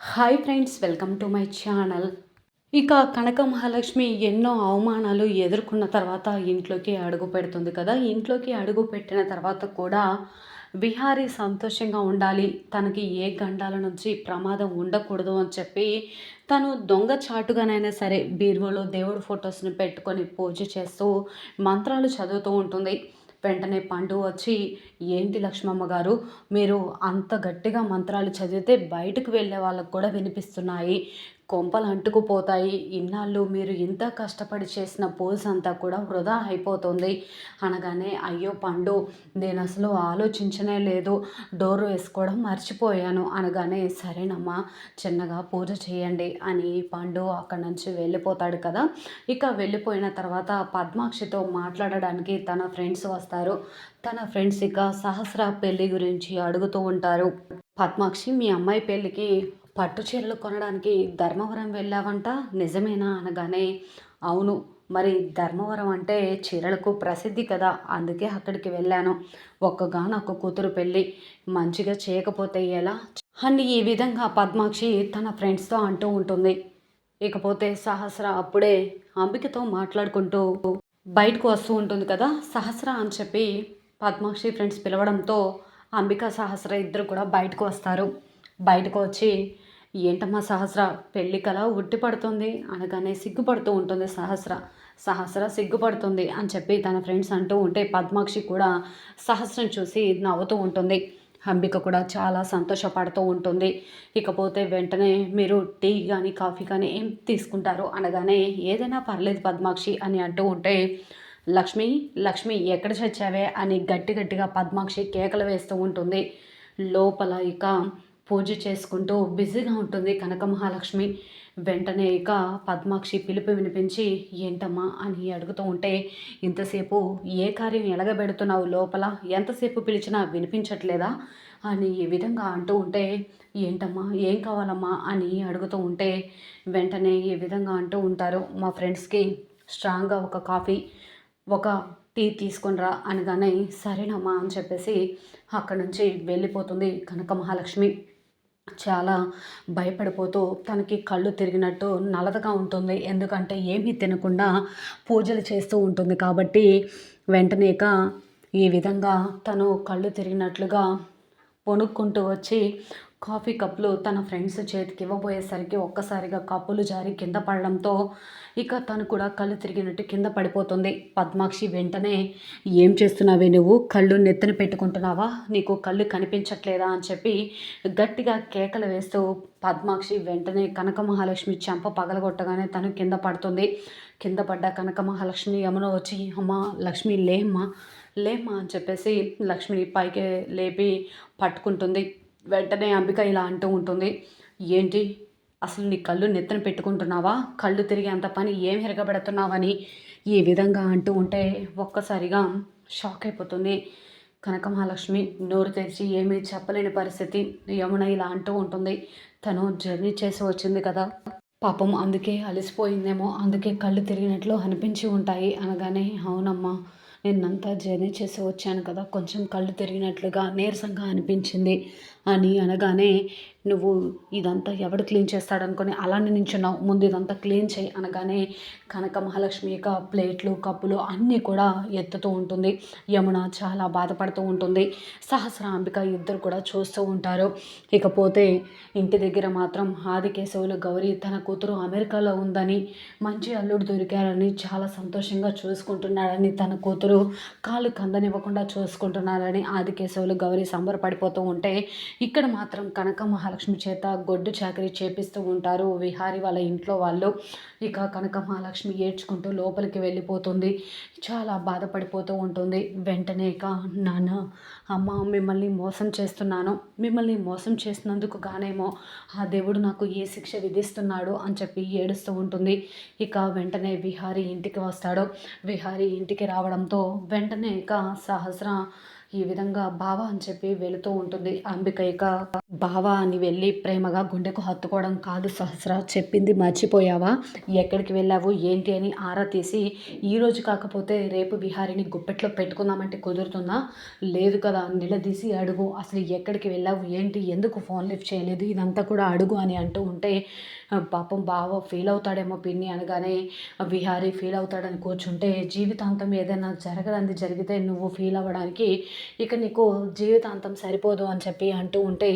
Hi friends welcome to my channel. ఇక కనక మహాలక్ష్మి ఎన్నో అవమానాలు ఎదుర్కొన్న తర్వాత ఇంట్లోకి అడుగు పెడుతుంది కదా. ఇంట్లోకి అడుగు పెట్టిన తర్వాత కూడా విహారీ సంతోషంగా ఉండాలి. తనకి ఏ గండాల నుంచి ప్రమాదం ఉండకూడదు అని చెప్పి తను దొంగ చాటుగానైనా సరే బీరువాలో దేవుడు ఫొటోస్ని పెట్టుకొని పూజ చేస్తూ మంత్రాలు చదువుతూ ఉంటుంది. వెంటనే పండు వచ్చి ఏంటి లక్ష్మమ్మ గారు మీరు అంత గట్టిగా మంత్రాలు చదివితే బయటకు వెళ్ళే వాళ్ళకు కూడా వినిపిస్తున్నాయి. కొంపలు అంటుకుపోతాయి. ఇన్నాళ్ళు మీరు ఇంత కష్టపడి చేసిన పోల్స్ అంతా కూడా వృధా అయిపోతుంది. అనగానే అయ్యో పండు నేను అసలు ఆలోచించనే లేదు. డోర్ వేసుకోవడం మర్చిపోయాను. అనగానే సరేనమ్మా చిన్నగా పూజ చేయండి అని పండు అక్కడి నుంచి వెళ్ళిపోతాడు కదా. ఇక వెళ్ళిపోయిన తర్వాత పద్మాక్షితో మాట్లాడడానికి తన ఫ్రెండ్స్ వస్తారు. తన ఫ్రెండ్స్ ఇక సహస్ర పెళ్ళి గురించి అడుగుతూ ఉంటారు. పద్మాక్షి మీ అమ్మాయి పెళ్ళికి పట్టు చీరలు కొనడానికి ధర్మవరం వెళ్ళావంట? నిజమేనా అనగానే అవును. మరి ధర్మవరం అంటే చీరలకు ప్రసిద్ధి కదా అందుకే అక్కడికి వెళ్ళాను. ఒక్కగానొక్క కూతురు పెళ్ళి. మంచిగా చేయకపోతే ఎలా? అని ఈ విధంగా పద్మాక్షి తన ఫ్రెండ్స్తో అంటూ ఉంటుంది. ఇకపోతే సహస్ర అప్పుడే అంబికతో మాట్లాడుకుంటూ బయటకు వస్తూ ఉంటుంది కదా సహస్ర అని చెప్పి పద్మాక్షి ఫ్రెండ్స్ పిలవడంతో అంబిక సహస్ర ఇద్దరు కూడా బయటకు వస్తారు. బయటకు వచ్చి ఏంటమ్మా సహస్ర పెళ్ళి కల ఉట్టి పడుతుంది అనగానే సిగ్గుపడుతూ ఉంటుంది సహస్ర. సహస్ర సిగ్గుపడుతుంది అని చెప్పి తన ఫ్రెండ్స్ అంటూ ఉంటే పద్మాక్షి కూడా సహస్రం చూసి నవ్వుతూ ఉంటుంది. అంబిక కూడా చాలా సంతోషపడుతూ ఉంటుంది. ఇకపోతే వెంటనే మీరు టీ కానీ కాఫీ కానీ ఏం తీసుకుంటారు? అనగానే ఏదైనా పర్లేదు పద్మాక్షి అని అంటూ ఉంటే లక్ష్మి లక్ష్మి ఎక్కడ చచ్చావే? అని గట్టి గట్టిగా పద్మాక్షి కేకలు వేస్తూ ఉంటుంది. లోపల ఇక పూజ చేసుకుంటూ బిజీగా ఉంటుంది కనక మహాలక్ష్మి వెంటనే ఇక పద్మాక్షి పిలుపు వినిపించి ఏంటమ్మా? అని అడుగుతూ ఉంటే ఇంతసేపు ఏ కార్యం ఎలగబెడుతున్నావు లోపల? ఎంతసేపు పిలిచినా వినిపించట్లేదా? అని ఈ విధంగా అంటూ ఉంటే ఏంటమ్మా? ఏం కావాలమ్మా? అని అడుగుతూ ఉంటే వెంటనే ఈ విధంగా అంటూ ఉంటారు మా ఫ్రెండ్స్కి స్ట్రాంగ్గా ఒక కాఫీ ఒక టీ తీసుకునిరా అనగానే సరేనమ్మా అని చెప్పేసి అక్కడి నుంచి వెళ్ళిపోతుంది కనక మహాలక్ష్మి చాలా భయపడిపోతూ తనకి కళ్ళు తిరిగినట్టు నలదగా ఉంటుంది. ఎందుకంటే ఏమీ తినకుండా పూజలు చేస్తూ ఉంటుంది కాబట్టి వెంటనేక ఈ విధంగా తను కళ్ళు తిరిగినట్లుగా వణుక్కుంటూ వచ్చి కాఫీ కప్పులు తన ఫ్రెండ్స్ చేతికి ఇవ్వబోయేసరికి ఒక్కసారిగా కప్పులు జారి కింద పడడంతో ఇక తను కూడా కళ్ళు తిరిగినట్టు కింద పడిపోతుంది. పద్మాక్షి వెంటనే ఏం చేస్తున్నావే నువ్వు? కళ్ళు నెత్తిన పెట్టుకుంటున్నావా? నీకు కళ్ళు కనిపించట్లేదా? అని చెప్పి గట్టిగా కేకలు వేస్తూ పద్మాక్షి వెంటనే కనక మహాలక్ష్మి చెంప పగలగొట్టగానే తను కింద పడుతుంది. కింద పడ్డ కనక మహాలక్ష్మి యమున వచ్చి అమ్మ లక్ష్మి లేమ్మా లేమ్మా అని చెప్పేసి లక్ష్మిని పైకి లేపి పట్టుకుంటుంది. వెంటనే అంబిక ఇలా అంటూ ఉంటుంది. ఏంటి? అసలు నీ కళ్ళు నెత్తన పెట్టుకుంటున్నావా? కళ్ళు తిరిగి అంత పని ఏం ఎరగబెడుతున్నావని? ఈ విధంగా అంటూ ఉంటే ఒక్కసారిగా షాక్ అయిపోతుంది. కనక మహాలక్ష్మి నోరు తెరిచి ఏమీ చెప్పలేని పరిస్థితి. యమున ఇలా అంటూ ఉంటుంది. తను జర్నీ చేసి వచ్చింది కదా. పాపం అందుకే అలసిపోయిందేమో. అందుకే కళ్ళు తిరిగినట్లు అనిపించి ఉంటాయి అనగానే అవునమ్మా నిన్నంతా జర్నీ చేసి వచ్చాను కదా. కొంచెం కళ్ళు తిరిగినట్లుగా నీరసంగా అనిపించింది. అని అనగానే నువ్వు ఇదంతా ఎవడు క్లీన్ చేస్తాడనుకొని అలానే నించున్నావు ముందు ఇదంతా క్లీన్ చేయి అనగానే కనక మహాలక్ష్మి యొక్క ప్లేట్లు కప్పులు అన్నీ కూడా ఎత్తుతూ ఉంటుంది. యమున చాలా బాధపడుతూ ఉంటుంది. సహస్రాంబిక ఇద్దరు కూడా చూస్తూ ఉంటారు. ఇకపోతే ఇంటి దగ్గర మాత్రం ఆదికేశవులు గౌరీ తన కూతురు అమెరికాలో ఉందని మంచి అల్లుడు దొరికారని చాలా సంతోషంగా చూసుకుంటున్నాడని తన కూతురు కాళ్ళు కందనివ్వకుండా చూసుకుంటున్నారని ఆదికేశవులు గౌరీ సంబరపడిపోతూ ఉంటే ఇక్కడ మాత్రం కనక మహాలక్ష్మి చేత గొడ్డు చాకరీ చేపిస్తూ ఉంటారు. విహారి వాళ్ళ ఇంట్లో వాళ్ళు ఇక కనక మహాలక్ష్మి ఏడ్చుకుంటూ లోపలికి వెళ్ళిపోతుంది. చాలా బాధపడిపోతూ ఉంటుంది. వెంటనే ఇక నాన్న అమ్మ మిమ్మల్ని మోసం చేస్తున్నాను. మిమ్మల్ని మోసం చేసినందుకు గానేమో ఆ దేవుడు నాకు ఏ శిక్ష విధిస్తున్నాడు అని చెప్పి ఏడుస్తూ ఉంటుంది. ఇక వెంటనే విహారీ ఇంటికి వస్తాడు. విహారీ ఇంటికి రావడంతో వెంటనే ఇక సహస్ర ఈ విధంగా బావ అని చెప్పి వెళుతూ ఉంటుంది. అంబిక ఇక బావా అని వెళ్ళి ప్రేమగా గుండెకు హత్తుకోవడం కాదు సహస్ర చెప్పింది మర్చిపోయావా? ఎక్కడికి వెళ్ళావు? ఏంటి అని ఆరా తీసి ఈరోజు కాకపోతే రేపు విహారిని గుప్పెట్లో పెట్టుకుందామంటే కుదురుతుందా? లేదు కదా నిలదీసి అడుగు. అసలు ఎక్కడికి వెళ్ళావు? ఏంటి? ఎందుకు ఫోన్ లిఫ్ట్ చేయలేదు? ఇదంతా కూడా అడుగు అని అంటూ ఉంటే పాపం బావ ఫీల్ అవుతాడేమో పిన్ని అనగానే విహారీ ఫీల్ అవుతాడని కూర్చుంటే జీవితాంతం ఏదైనా జరగదంది జరిగితే నువ్వు ఫీల్ అవ్వడానికి ఇక నీకు జీవితాంతం సరిపోదు అని చెప్పి అంటూ ఉంటే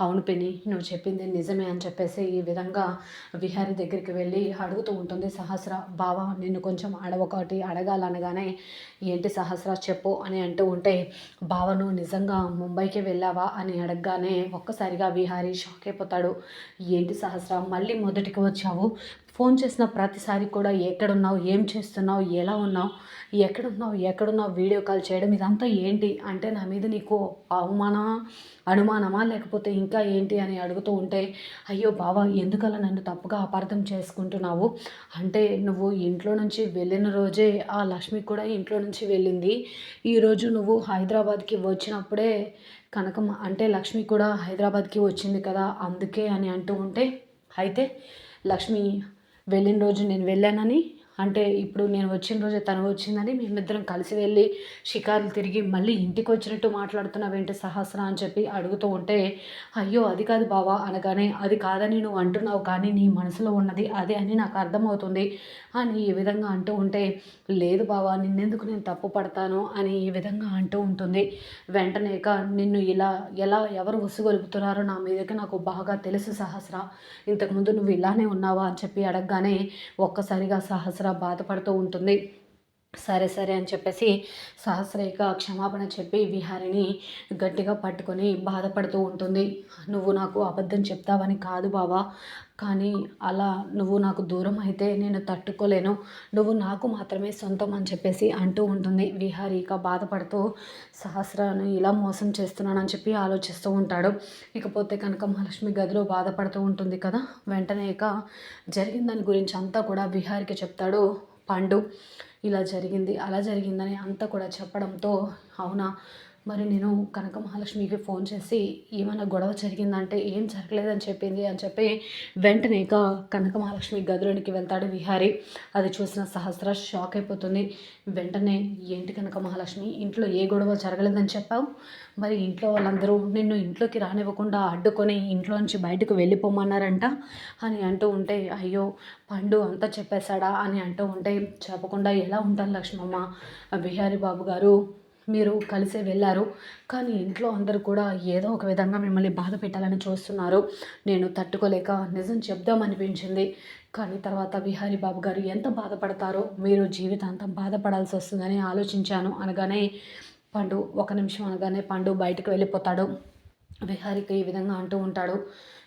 అవును పిన్ని నువ్వు చెప్పింది నిజమే అని చెప్పేసి ఈ విధంగా విహారీ దగ్గరికి వెళ్ళి అడుగుతూ ఉంటుంది. సహస్ర బావ నిన్ను కొంచెం అడవొకటి అడగాలనగానే ఏంటి సహస్ర చెప్పు అని అంటూ ఉంటే బావ నువ్వు నిజంగా ముంబైకి వెళ్ళావా? అని అడగగానే ఒక్కసారిగా విహారీ షాక్ అయిపోతాడు. ఏంటి సహస్ర మళ్ళీ మొదటికి వచ్చావు? ఫోన్ చేసిన ప్రతిసారి కూడా ఎక్కడున్నావు? ఏం చేస్తున్నావు? ఎలా ఉన్నావు? ఎక్కడున్నావు? ఎక్కడున్నావు? వీడియో కాల్ చేయడం ఇదంతా ఏంటి? అంటే నా మీద నీకు అవమానమా అనుమానమా? లేకపోతే ఇంకా ఏంటి అని అడుగుతూ ఉంటే అయ్యో బావా ఎందుకలా నన్ను తప్పుగా అపార్థం చేసుకుంటున్నావు? అంటే నువ్వు ఇంట్లో నుంచి వెళ్ళిన రోజే ఆ లక్ష్మి కూడా ఇంట్లో నుంచి వెళ్ళింది. ఈరోజు నువ్వు హైదరాబాద్కి వచ్చినప్పుడే కనకమ్మ అంటే లక్ష్మి కూడా హైదరాబాద్కి వచ్చింది కదా అందుకే అని అంటూ ఉంటే అయితే లక్ష్మి వెళ్ళిన రోజు నేను వెళ్ళానని అంటే ఇప్పుడు నేను వచ్చిన రోజే తను వచ్చిందని మేమిద్దరం కలిసి వెళ్ళి షికారులు తిరిగి మళ్ళీ ఇంటికి వచ్చినట్టు మాట్లాడుతున్నావేంటి సహస్ర అని చెప్పి అడుగుతూ ఉంటే అయ్యో అది కాదు బావా అనగానే అది కాదని నువ్వు అంటున్నావు కానీ నీ మనసులో ఉన్నది అదే అని నాకు అర్థమవుతుంది అని ఈ విధంగా అంటూ ఉంటే లేదు బావా నిన్నెందుకు నేను తప్పు పడతాను అని ఈ విధంగా అంటూ ఉంటుంది. వెంటనే నిన్ను ఇలా ఎలా ఎవరు ఉసుగొలుపుతున్నారో నా మీదకి నాకు బాగా తెలుసు సహస్ర. ఇంతకుముందు నువ్వు ఇలానే ఉన్నావా అని చెప్పి అడగగానే ఒక్కసారిగా సహస్ర బాధపడుతూ ఉంటుంది. సరే సరే అని చెప్పేసి సహస్రేఖ క్షమాపణ చెప్పి విహారిని గట్టిగా పట్టుకొని బాధపడుతూ ఉంటుంది. నువ్వు నాకు అబద్ధం చెప్తావని కాదు బావా కానీ అలా నువ్వు నాకు దూరం అయితే నేను తట్టుకోలేను. నువ్వు నాకు మాత్రమే సొంతం అని చెప్పేసి అంటూ ఉంటుంది. విహారిక బాధపడుతూ సహస్రాన్ని ఇలా మోసం చేస్తున్నానని చెప్పి ఆలోచిస్తూ ఉంటాడు. ఇకపోతే కనుక మహాలక్ష్మి గదిలో బాధపడుతూ ఉంటుంది కదా. వెంటనే ఇక జరిగిన దాని గురించి అంతా కూడా విహారికి చెప్తాడు పండు. ఇలా జరిగింది అలా జరిగిందని అంతా కూడా చెప్పడంతో అవునా? మరి నేను కనక మహాలక్ష్మికి ఫోన్ చేసి ఏమైనా గొడవ జరిగిందంటే ఏం జరగలేదని చెప్పింది అని చెప్పి వెంటనే ఇక కనక మహాలక్ష్మి గదిలోనికి వెళ్తాడు విహారి. అది చూసిన సహస్ర షాక్ అయిపోతుంది. వెంటనే ఏంటి కనక మహాలక్ష్మి ఇంట్లో ఏ గొడవ జరగలేదని చెప్పావు? మరి ఇంట్లో వాళ్ళందరూ నిన్ను ఇంట్లోకి రానివ్వకుండా అడ్డుకొని ఇంట్లో నుంచి బయటకు వెళ్ళిపోమన్నారంట అని అంటూ ఉంటే అయ్యో పండు అంతా చెప్పేశాడా? అని అంటూ ఉంటే చెప్పకుండా ఎలా ఉంటాను లక్ష్మమ్మ? బిహారీ బాబు గారు మీరు కలిసే వెళ్ళారు. కానీ ఇంట్లో అందరూ కూడా ఏదో ఒక విధంగా మిమ్మల్ని బాధ పెట్టాలని చూస్తున్నారు. నేను తట్టుకోలేక నిజం చెప్దామనిపించింది కానీ తర్వాత విహారీ బాబు గారు ఎంత బాధపడతారో మీరు జీవితాంతం బాధపడాల్సి వస్తుందని ఆలోచించాను అనగానే పండు ఒక నిమిషం అనగానే పండు బయటకు వెళ్ళిపోతాడు. విహారికి ఈ విధంగా అంటూ ఉంటాడు.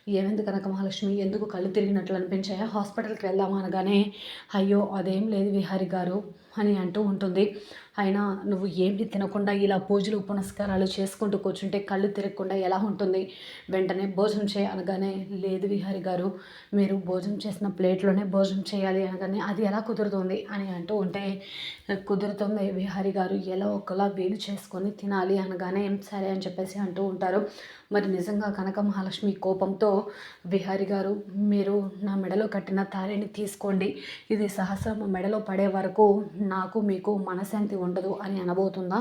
ఏమైంది కనక మహాలక్ష్మి? ఎందుకు కళ్ళు తిరిగినట్లు అనిపించాయా? హాస్పిటల్కి వెళ్దామా? అనగానే అయ్యో అదేం లేదు విహారి గారు. అని అంటూ ఉంటుంది. అయినా నువ్వు ఏమి తినకుండా ఇలా పూజలు పునస్కారాలు చేసుకుంటూ కూర్చుంటే కళ్ళు తిరగకుండా ఎలా ఉంటుంది? వెంటనే భోజనం చేయనగానే లేదు విహారి గారు మీరు భోజనం చేసిన ప్లేట్లోనే భోజనం చేయాలి అనగానే అది ఎలా కుదురుతుంది అని అంటూ ఉంటే కుదురుతుంది విహారి గారు ఎలా ఒకలా వీలు చేసుకొని తినాలి అనగానే సరే అని చెప్పేసి అంటూ ఉంటారు. మరి నిజంగా కనక మహాలక్ష్మి కోపంతో విహారి గారు మీరు నా మెడలో కట్టిన తాళిని తీసుకోండి. ఇది సహస్రం మెడలో పడే వరకు నాకు మీకు మనశాంతి ఉండదు అని అనబోతుందా?